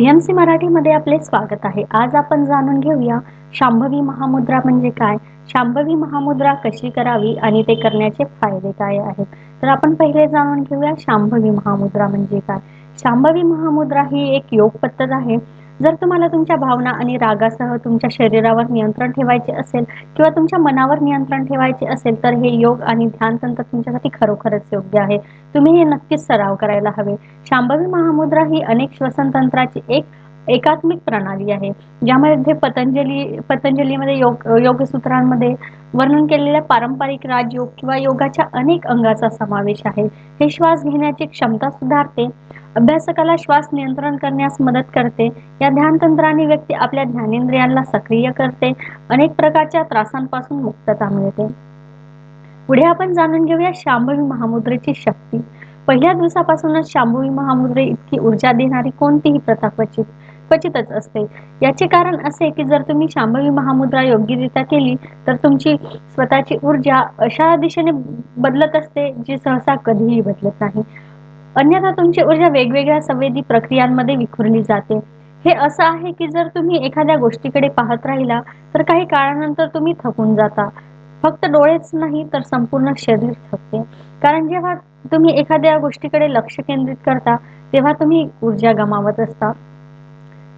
VMC मराठीमध्ये आपले स्वागत आहे. आज आपण जाणून घेऊया शांभवी महामुद्रा म्हणजे काय? शांभवी महामुद्रा कशी करावी आणि ते करण्याचे फायदे काय आहेत? तर आपण पहिले जाणून घेऊया शांभवी महामुद्रा म्हणजे काय? शांभवी महामुद्रा ही एक योग पद्धत आहे. जर तुम्हाला तुमच्या भावना आणि रागासह तुमच्या शरीरावर नियंत्रण ठेवायचे असेल किंवा तुमच्या मनावर नियंत्रण ठेवायचे असेल तर हे योग आणि ध्यान तंत्र तुमच्यासाठी खरोखरच योग्य आहे. तुम्ही हे नक्कीच सराव करायला हवे. शांभवी महामुद्रा ही अनेक श्वसन तंत्राची एक एकात्मिक प्रणाली आहे ज्यामध्ये पतंजली पतंजलीमध्ये योग योगसूत्रांमध्ये वर्णन केलेल्या पारंपरिक राजयोग किंवा योगाच्या अनेक अंगाचा समावेश आहे. हे श्वास घेण्याची क्षमता सुधारते. अभ्यासकाला श्वास नियंत्रण करण्यास मदत करते. या ध्यान तंत्राने व्यक्ती आपल्या ध्यानेंद्रियांना सक्रिय करते. अनेक प्रकारच्या त्रासांपासून मुक्तता मिळते. पुढे आपण जाणून घेऊया शांभवी महामुद्रेची शक्ती. पहिल्या दिवसापासूनच शांभवी महामुद्रे इतकी ऊर्जा देणारी कोणतीही प्रथा क्वचित क्वचितच असते. याचे कारण असे की जर तुम्ही शांभवी महामुद्रा योग्यरित्या केली तर तुमची स्वतःची ऊर्जा अशा दिशेने बदलत असते जी सहसा कधीही बदलत नाही. अन्यथा तुमची ऊर्जा वेगवेगळ्या संवेदी प्रक्रियांमध्ये विखुरली जाते. हे असं आहे की जर तुम्ही एखाद्या गोष्टीकडे पाहत राहिला तर काही काळानंतर तुम्ही थकून जाता. फक्त डोळेच नाही तर संपूर्ण शरीर थकते. कारण जेव्हा तुम्ही एखाद्या गोष्टीकडे लक्ष केंद्रित करता तेव्हा तुम्ही ऊर्जा गमावत असता.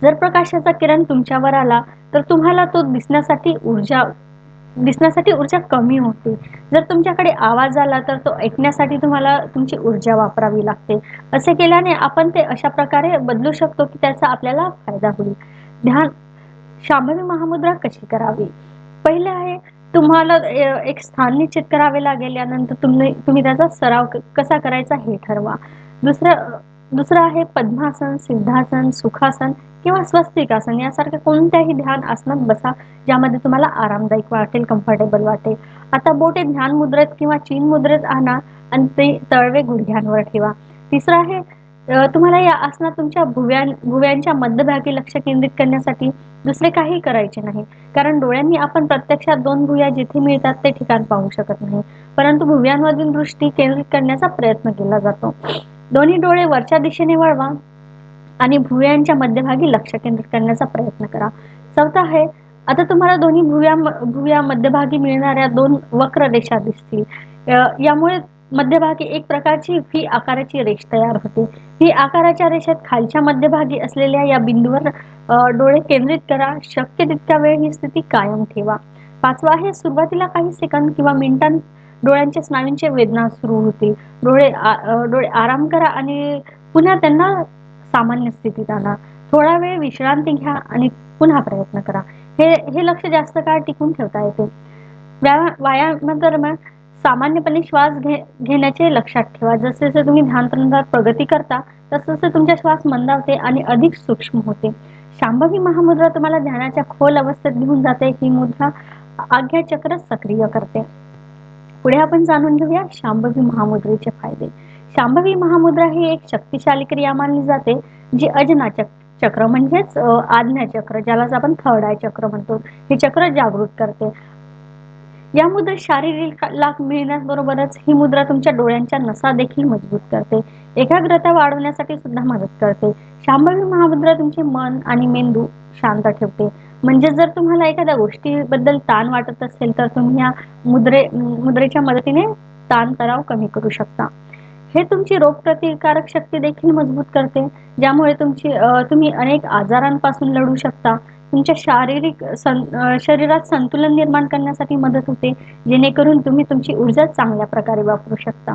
जर प्रकाशाचा किरण तुमच्यावर आला तर तुम्हाला तो दिसण्यासाठी ऊर्जा दिसण्यासाठी ऊर्जा कमी होते. जर तुमच्याकडे आवाज आला तर तो ऐकण्यासाठी तुम्हाला तुमची ऊर्जा वापरावी लागते. असे केल्याने आपण ते अशा प्रकारे बदलू शकतो की त्याचा आपल्याला फायदा होईल. ध्यान शांभवी महामुद्रा कशी करावी? पहिले आहे तुम्हाला एक स्थान निश्चित करावे लागेल. यानंतर तुम्ही तुम्ही त्याचा सराव कसा करायचा हे ठरवा. दुसरं दुसरं आहे पद्मासन सिद्धासन सुखासन. किंवा स्वस्तिक आसन यासारख्या कोणत्याही ध्यान आसनात बसा ज्यामध्ये तुम्हाला आरामदायक वाटेल कम्फर्टेबल वाटेल. आता बोटे ध्यान मुद्रेत किंवा चीन मुद्रेत आणा आणि ते तळवे गुडघ्यांवर ठेवा. तिसरं आहे तुम्हाला या आसनात तुमच्या भुव्या भुव्यांच्या मध्यभागी लक्ष केंद्रित करण्यासाठी दुसरे काही करायचे नाही. कारण डोळ्यांनी आपण प्रत्यक्षात दोन भुव्या जिथे मिळतात ते ठिकाण पाहू शकत नाही. परंतु भुव्यांमधील दृष्टी केंद्रित करण्याचा प्रयत्न केला जातो. दोन्ही डोळे वरच्या दिशेने वळवा. आणि भुव्यांच्या मध्यभागी लक्ष केंद्रित करण्याचा प्रयत्न करा. चौथा आहे आता तुम्हाला दोन्ही भुव्या भुव्या मध्यभागी मिळणाऱ्या दोन वक्र रेषा दिसतील. यामुळे मध्यभागी एक प्रकारची व्ही आकाराची रेष तयार होते. व्ही आकाराच्या रेषेत खालच्या मध्यभागी असलेल्या या बिंदूवर डोळे केंद्रित करा. शक्य तितक्या वेळ ही स्थिती कायम ठेवा. पाचवा आहे सुरुवातीला काही सेकंद किंवा मिनिटां डोळ्यांच्या स्नायूंचे वेदना सुरू होतील. डोळे डोळे आराम करा आणि पुन्हा त्यांना सामान्य स्थितीत आणा. थोडा वेळ विश्रांती घ्या आणि पुन्हा प्रयत्न करा. हे हे लक्ष जास्त काळ टिकून ठेवता येते. व्यायामादरम्यान सामान्यपणे श्वास घे घेण्याचे लक्षात ठेवा. जसे जसे तुम्ही ध्यानतंत्रात प्रगती करता तसं तसे तुमचा श्वास मंदावते आणि अधिक सूक्ष्म होते. शांभवी महामुद्रा तुम्हाला ध्यानाच्या खोल अवस्थेत घेऊन जाते. ही मुद्रा आज्ञा चक्र सक्रिय करते. पुढे आपण जाणून घेऊया शांभवी महामुद्रेचे फायदे. शांभवी महामुद्रा ही एक शक्तिशाली क्रिया मानली जाते जी अजना चक्र म्हणजेच आज्ञा चक्र ज्याला आपण थर्ड आय चक्र म्हणतो. हे चक्र जागृत करते. या मुद्रेत शारीरिक लाभ मिळण्याबरोबरच ही मुद्रा तुमच्या डोळ्यांच्या नसा देखील मजबूत करते. एकाग्रता वाढवण्यासाठी सुद्धा मदत करते. शांभवी महामुद्रा तुमचे मन आणि मेंदू शांत ठेवते. म्हणजे जर तुम्हाला एखाद्या गोष्टीबद्दल ताण वाटत असेल तर तुम्ही या मुद्रे मुद्रेच्या मदतीने ताण तणाव कमी करू शकता. हे तुमची रोगप्रतिकारक शक्ती देखील मजबूत करते ज्यामुळे तुमची तुम्ही अनेक आजारांपासून लढू शकता. तुमच्या शारीरिक शरीरात संतुलन निर्माण करण्यासाठी मदत होते जेणेकरून तुम्ही तुमची ऊर्जा चांगल्या प्रकारे वापरू शकता.